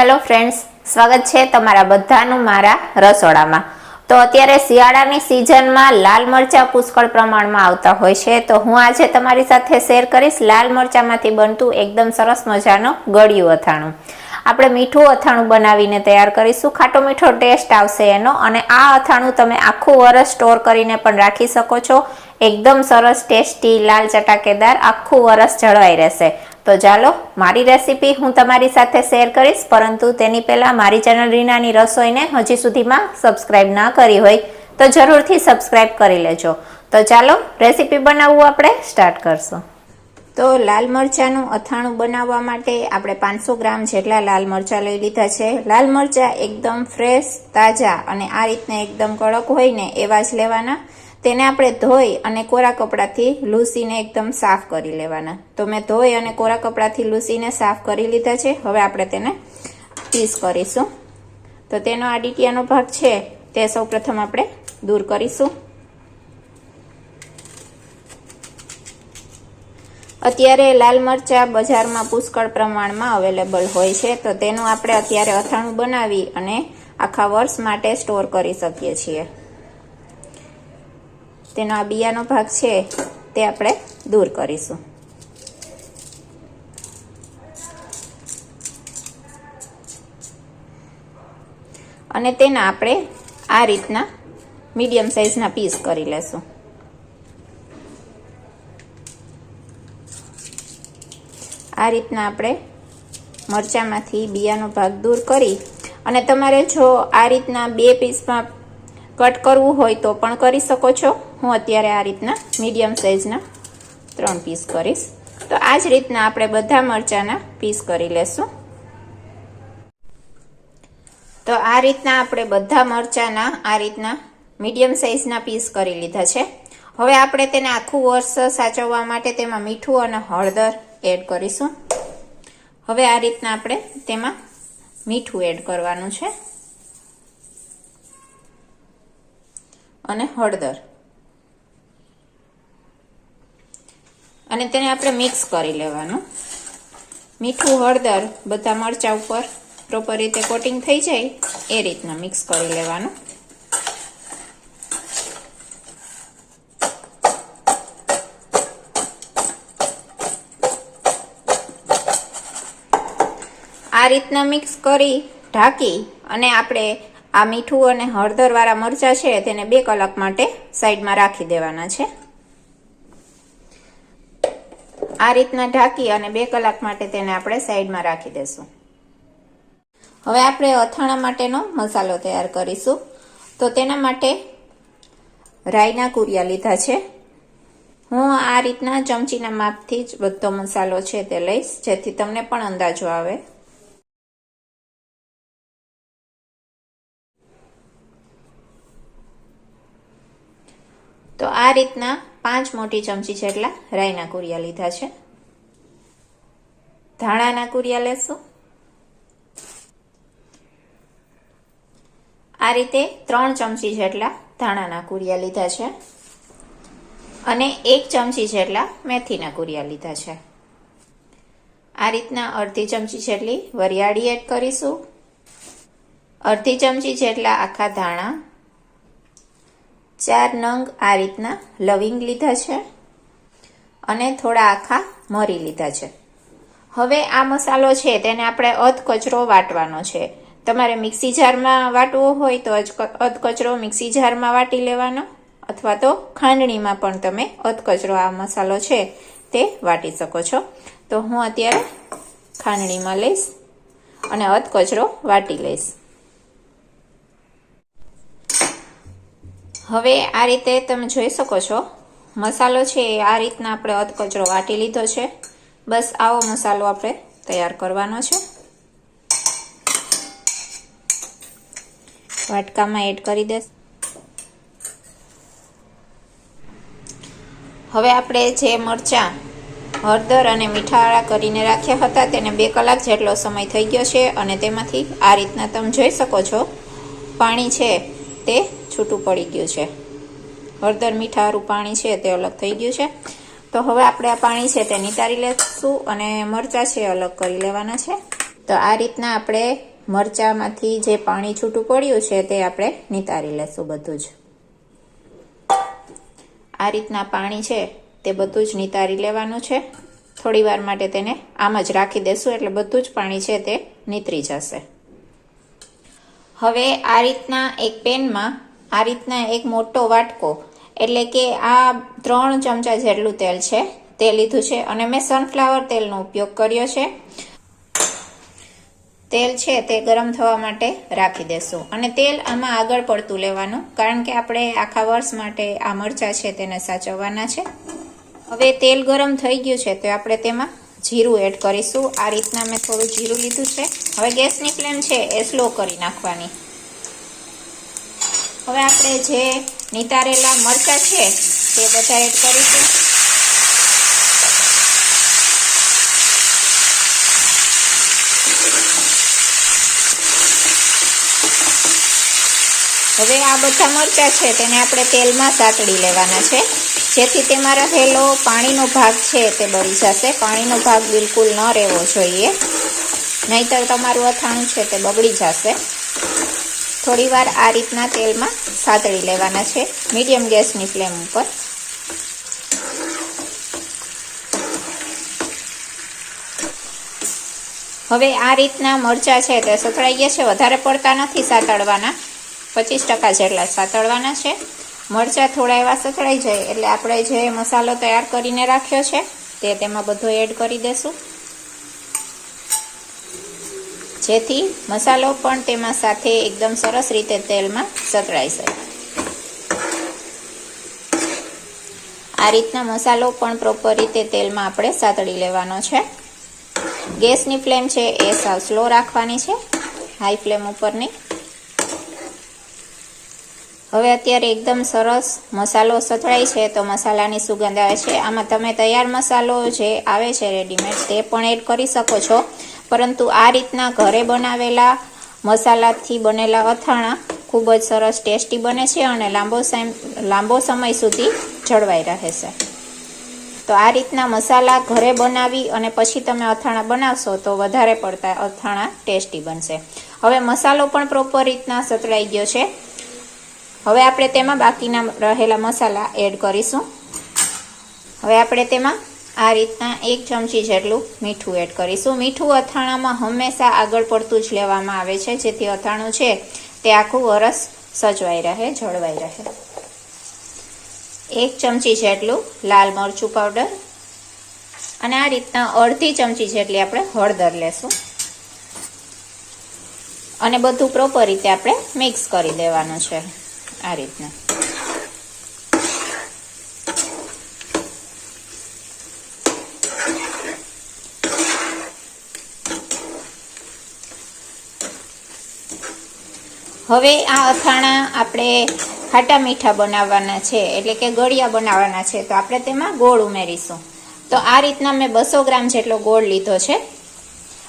Hello friends સ્વાગત છે તમારા બધાનું મારા રસોડામાં. તો અત્યારે શિયાળાની સિઝનમાં લાલ મરચાં પુષ્કળ પ્રમાણમાં આવતા હોય છે. તો હું આજે તમારી સાથે શેર કરીશ લાલ મરચાંમાંથી બનતું એકદમ સરસ મજાનું ગળ્યું અથાણું. આપણે મીઠું અથાણું બનાવીને તૈયાર કરીશું. ખાટો મીઠો ટેસ્ટ આવશે એનો અને આ અથાણું તમે આખું વરસ સ્ટોર કરીને પણ રાખી શકો છો. એકદમ સરસ ટેસ્ટી લાલ ચટાકેદાર આખું વરસ જળવાઈ રહેશે. તો ચાલો, મારી રેસીપી હું તમારી સાથે શેર કરીશ, પરંતુ તેની પહેલાં મારી ચેનલ રીનાની રસોઈને હજી સુધીમાં સબસ્ક્રાઈબ ના કરી હોય, તો જરૂરથી સબસ્ક્રાઈબ કરી લેજો. તો ચાલો, રેસીપી બનાવવું આપણે સ્ટાર્ટ કરશું. તો લાલ મરચાંનું અથાણું બનાવવા માટે આપણે પાંચસો ગ્રામ જેટલા લાલ મરચાં લઈ લીધા છે. લાલ મરચાં એકદમ ફ્રેશ, તાજા અને આ રીતના એકદમ કડક હોય ને એવા જ લેવાના. તેને આપણે ધોઈ અને કોરા કપડાથી લૂસીને એકદમ સાફ કરી લેવાના. તો મેં ધોઈ અને કોરા કપડાથી લૂસીને સાફ કરી લીધા છે. હવે આપણે તેને પીસ કરીશું. તો તેનો આ ભાગ છે. તે સૌપ્રથમ આપણે દૂર કરીશું. અત્યારે લાલ મરચા બજારમાં પુષ્કળ પ્રમાણમાં અવેલેબલ હોય છે. તો તેનું આપણે અત્યારે અથાણું બનાવી અને આખા વર્ષ માટે સ્ટોર કરી શકીએ છીએ. તેનો આ બિયાનો ભાગ છે તે આપણે દૂર કરીશું. અને તેના આપણે આ રીતના મીડિયમ સાઇઝના પીસ કરી લેશું. આ રીતના આપણે મરચામાંથી બિયાનો ભાગ દૂર કરી અને તમારે જો આ રીતના બે પીસમાં કટ કરવું હોય તો પણ કરી શકો છો. હું અત્યારે આ રીતના મીડિયમ સાઇઝના ત્રણ પીસ કરીશ. તો આ જ રીતના આપણે બધા મરચાંના પીસ કરી લેશું. તો આ રીતના આપણે બધા મરચાંના આ રીતના મીડિયમ સાઇઝના પીસ કરી લીધા છે. હવે આપણે તેને આખું વર્ષ સાચવવા માટે તેમાં મીઠું અને હળદર એડ કરીશું. હવે આ રીતના આપણે તેમાં મીઠું એડ કરવાનું છે. અને હળદર. અને તેને આપણે મિક્સ કરી લેવાનું. મીઠું, હળદર, બધા મરચા ઉપર પ્રોપર રીતે કોટિંગ થઈ જાય, એ રીતના મિક્સ કરી લેવાનું. આ રીતના મિક્સ કરી ઢાંકી અને આપણે આ મીઠું અને હળદરવાળા મરચાં છે, તેને બે કલાક માટે સાઈડમાં રાખી દેવાના છે. આ રીતના ઢાંકી અને બે કલાક માટે તેને આપણે સાઈડમાં રાખી દેશું. હવે આપણે અથાણા માટેનો મસાલો તૈયાર કરીશું. તો તેના માટે રાઈના કુરિયા લીધા છે. હું આ રીતના ચમચીના માપથી જ બધો મસાલો છે તે લઈશ, જેથી તમને પણ અંદાજો આવે. તો આ રીતના પાંચ મોટી ચમચી જેટલા રાઈના કુરિયા લીધા છે. ધાણાના કુરિયા લેશું. આ રીતે ત્રણ ચમચી જેટલા ધાણાના કુરિયા લીધા છે અને એક ચમચી જેટલા મેથીના કુરિયા લીધા છે. આ રીતના અડધી ચમચી જેટલી વરિયાળી એડ કરીશું. અડધી ચમચી જેટલા આખા ધાણા ચાર નંગ આ રીતના લવિંગ લીધા છે અને થોડા આખા મરી લીધા છે. હવે આ મસાલો છે તેને આપણે અધ કચરો વાટવાનો છે. તમારે મિક્સી જારમાં વાટવો હોય તો અધ કચરો મિક્સી જારમાં વાટી લેવાનો અથવા તો ખાંડણીમાં પણ તમે અધ કચરો આ મસાલો છે તે વાટી શકો છો. તો હું અત્યારે ખાંડણીમાં લઈશ અને અધ કચરો વાટી લઈશ. હવે આ રીતે તમે જોઈ શકો છો. મસાલો છે એ આ રીતના આપણે અધકચરો વાટી લીધો છે. બસ આવો મસાલો આપણે તૈયાર કરવાનો છે. વાટકામાં એડ કરી દે હવે આપણે જે મરચાં, હળદર અને મીઠાવાળા કરીને રાખ્યા હતા તેને બે કલાક જેટલો સમય થઈ ગયો છે અને તેમાંથી આ રીતના તમે જોઈ શકો છો. પાણી છે તે છૂટું પડી ગયું છે. હળદર મીઠાવાળું પાણી છે તે અલગ થઈ ગયું છે. તો હવે આપણે આ પાણી છે તે નિતારી લેશું અને મરચાં છે અલગ કરી લેવાના છે. તો આ રીતના આપણે મરચામાંથી જે પાણી છૂટું પડ્યું છે તે આપણે નિતારી લેશું બધું જ. આ રીતના પાણી છે તે બધું જ નિતારી લેવાનું છે. થોડી વાર માટે તેને આમ જ રાખી દેશું એટલે બધું જ પાણી છે તે નીતરી જશે. હવે આ રીતના એક પેનમાં, આ રીતના એક મોટો વાટકો, એટલે કે આ ત્રણ ચમચા જેટલું તેલ છે, તે લીધું છે. અને મેં સનફ્લાવર તેલનો ઉપયોગ કર્યો છે. તેલ છે તે ગરમ થવા માટે રાખી દેશું. અને તેલ આમાં આગળ પડતું લેવાનું, કારણ કે આપણે આખા વર્ષ માટે આ મરચાં છે તેને સાચવવાના છે. હવે તેલ ગરમ થઈ ગયું છે, તો આપણે તેમાં જીરું એડ કરીશું. આ રીતના મેં થોડું જીરું લીધું છે. હવે ગેસની ફ્લેમ છે એ સ્લો કરી નાખવાની. હવે આપણે જે નિતારેલા મરચાં છે તે બધા એડ કરીશું. હવે આ બધા મરચાં છે તેને આપણે તેલમાં સાતડી લેવાના છે. જેથી તેમાં રહેલો પાણીનો ભાગ છે તે બળી જશે. પાણીનો ભાગ બિલકુલ ન રહેવો જોઈએ. નહીતર તમારું અથાણું છે તે બગડી જશે. થોડીવાર આ રીતના તેલમાં સાતળી લેવાના છે. મીડિયમ ગેસની ફ્લેમ ઉપર. હવે આ રીતના મરચાં છે તે સતળાઈ ગયા છે. વધારે પડતા નથી સાતળવાના. પચીસ ટકા જેટલા સાતળવાના છે. મરચાં થોડા એવા સતળાઈ જાય, એટલે આપણે જે મસાલો તૈયાર કરીને રાખ્યો છે, તે તેમાં બધો એડ કરી દેશું. જેથી મસાલો પણ તેમાં સાથે એકદમ સરસ રીતે તેલમાં સતળાઈ જાય આ રીતના મસાલો પણ પ્રોપર રીતે તેલમાં આપણે સાતળી લેવાનો છે. ગેસની ફ્લેમ છે એ સાવ સ્લો રાખવાની છે. હાઈ ફ્લેમ ઉપરની. હવે અત્યારે એકદમ સરસ મસાલો સતળાય છે, તો મસાલાની સુગંધ આવે છે. આમાં તમે તૈયાર મસાલો જે આવે છે રેડીમેડ તે પણ એડ કરી શકો છો. પરંતુ આ રીતના ઘરે બનાવેલા મસાલાથી બનેલા અથાણા ખૂબ જ સરસ ટેસ્ટી બને છે અને લાંબો લાંબો સમય સુધી જળવાઈ રહે છે. તો આ રીતના મસાલા ઘરે બનાવી અને પછી તમે અથાણા બનાવશો તો વધારે પડતા અથાણા ટેસ્ટી બનશે. હવે મસાલો પણ પ્રોપર રીતના સતળાઈ ગયો છે. હવે આપણે તેમાં બાકીના રહેલા મસાલા એડ કરીશું. હવે આપણે તેમાં આ રીતના એક ચમચી જેટલું મીઠું એડ કરીશું. મીઠું અથાણામાં હંમેશા આગળ પડતું જ લેવામાં આવે છે. જેથી અથાણું છે તે આખું વરસ સજવાઈ રહે, જળવાઈ રહે. એક ચમચી જેટલું લાલ મરચું પાવડર અને આ રીતના અડધી ચમચી જેટલી આપણે હળદર લેશું. અને બધું પ્રોપર રીતે આપણે મિક્સ કરી દેવાનું છે. આ રીતના હવે આ અથાણા આપણે ખાટા મીઠા બનાવવાના છે, એટલે કે ગળિયા બનાવવાના છે, તો આપણે તેમાં ગોળ ઉમેરીશું. તો આ રીતના મેં બસો ગ્રામ જેટલો ગોળ લીધો છે.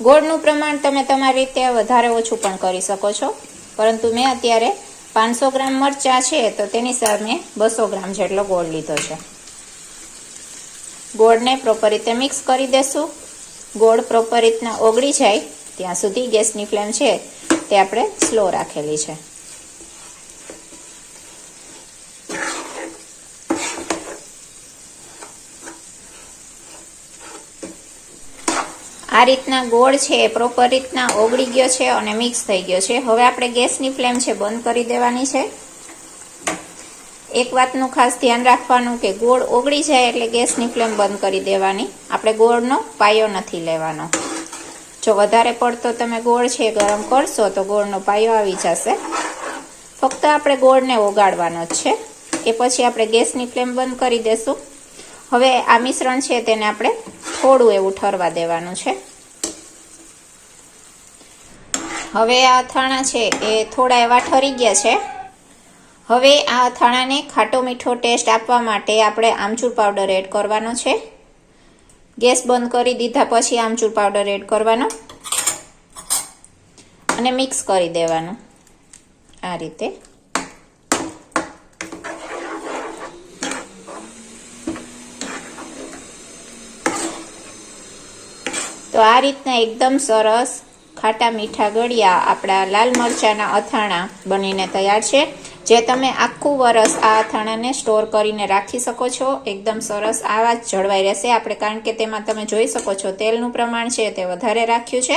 ગોળનું પ્રમાણ તમે તમારી રીતે વધારે ઓછું પણ કરી શકો છો. પરંતુ મેં અત્યારે પાંચસો ગ્રામ મરચાં છે, તો તેની સામે બસો ગ્રામ જેટલો ગોળ લીધો છે. ગોળને પ્રોપર રીતે મિક્સ કરી દેશું. ગોળ પ્રોપર રીતના ઓગળી જાય, ત્યાં સુધી ગેસની ફ્લેમ છે, તે આપણે સ્લો રાખેલી છે. આ રીતના ગોળ છે એ પ્રોપર રીતના ઓગળી ગયો છે અને મિક્સ થઈ ગયો છે. હવે આપણે ગેસની ફ્લેમ છે, બંધ કરી દેવાની છે. એક વાતનું ખાસ ધ્યાન રાખવાનું કે ગોળ ઓગળી જાય એટલે ગેસની ફ્લેમ બંધ કરી દેવાની. આપણે ગોળનો પાયો નથી લેવાનો. જો વધારે પડતો તમે ગોળ છે, ગરમ કરશો, તો ગોળનો પાયો આવી જશે. ફક્ત આપણે ગોળને ઓગાળવાનો જ છે. એ પછી આપણે ગેસની ફ્લેમ બંધ કરી દેશું. હવે આ મિશ્રણ છે, તેને આપણે થોડું એવું ઠરવા દેવાનું છે. હવે આ અથાણા છે, એ થોડા એવા ઠરી ગયા છે. હવે આ અથાણાને ખાટો મીઠો ટેસ્ટ આપવા માટે આપણે આમચૂર પાવડર એડ કરવાનો છે. ગેસ બંધ કરી દીધા પછી આમચૂર પાવડર એડ કરવાનો. અને મિક્સ કરી દેવાનું. આ રીતે. તો આ રીતના એકદમ સરસ ખાટા મીઠા ગળ્યા આપણા લાલ મરચાના અથાણા બનીને તૈયાર છે, જે તમે આખું વરસ આ અથાણાને સ્ટોર કરીને રાખી શકો છો. એકદમ સરસ આવા જ જળવાઈ રહેશે. આપણે કારણ કે તેમાં તમે જોઈ શકો છો, તેલનું પ્રમાણ છે તે વધારે રાખ્યું છે.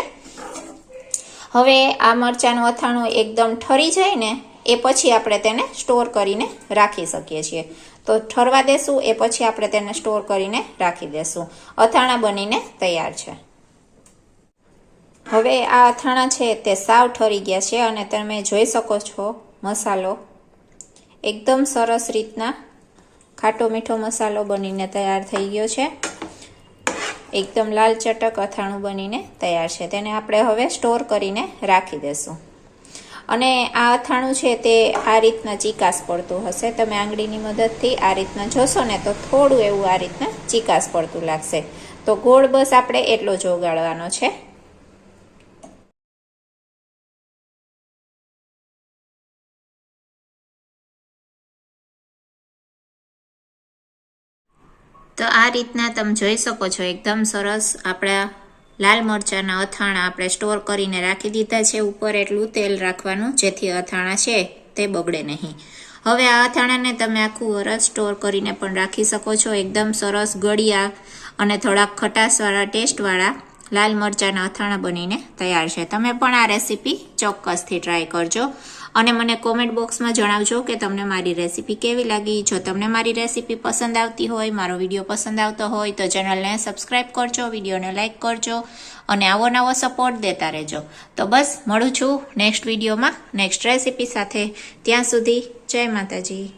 હવે આ મરચાંનું અથાણું એકદમ ઠરી જાય ને, એ પછી આપણે તેને સ્ટોર કરીને રાખી શકીએ છીએ. તો ઠરવા દેશું, એ પછી આપણે તેને સ્ટોર કરીને રાખી દેશું. અથાણા બનીને તૈયાર છે. હવે આ અથાણા છે તે સાવ ઠરી ગયા છે અને તમે જોઈ શકો છો મસાલો. એકદમ સરસ રીતના ખાટો મીઠો મસાલો બનીને તૈયાર થઈ ગયો છે. એકદમ લાલ ચટક અથાણું બનીને તૈયાર છે. તેને આપણે હવે સ્ટોર કરીને રાખી દેશું. અને આ અથાણું છે તે આ રીતના ચીકાસ પડતું હશે. તમે આંગળીની મદદથી આ રીતના જોશો ને તો થોડું એવું આ રીતના ચીકાસ પડતું લાગશે. તો ગોળ બસ આપણે એટલો જ ઓગાળવાનો છે. તો આ રીતના તમે જોઈ શકો છો, એકદમ સરસ આપણા લાલ મરચાંના અથાણા આપણે સ્ટોર કરીને રાખી દીધા છે. ઉપર એટલું તેલ રાખવાનું, જેથી અથાણા છે તે બગડે નહીં. હવે આ અથાણાને તમે આખું વરસ સ્ટોર કરીને પણ રાખી શકો છો. એકદમ સરસ ગળિયા અને થોડાક ખટાશવાળા ટેસ્ટવાળા લાલ મરચાંના અથાણા બનીને તૈયાર છે. તમે પણ આ રેસીપી ચોક્કસથી ટ્રાય કરજો. અને મને કોમેન્ટ બોક્સમાં જણાવજો કે તમને મારી રેસીપી કેવી લાગી. જો તમને મારી રેસીપી પસંદ આવતી હોય, મારો વીડિયો પસંદ આવતો હોય, તો ચેનલને સબસ્ક્રાઈબ કરજો વિડીયોને લાઇક કરજો અને આવો નવો સપોર્ટ દેતા રહેજો. તો બસ, મળું છું નેક્સ્ટ વિડીયોમાં નેક્સ્ટ રેસીપી સાથે. ત્યાં સુધી, જય માતાજી.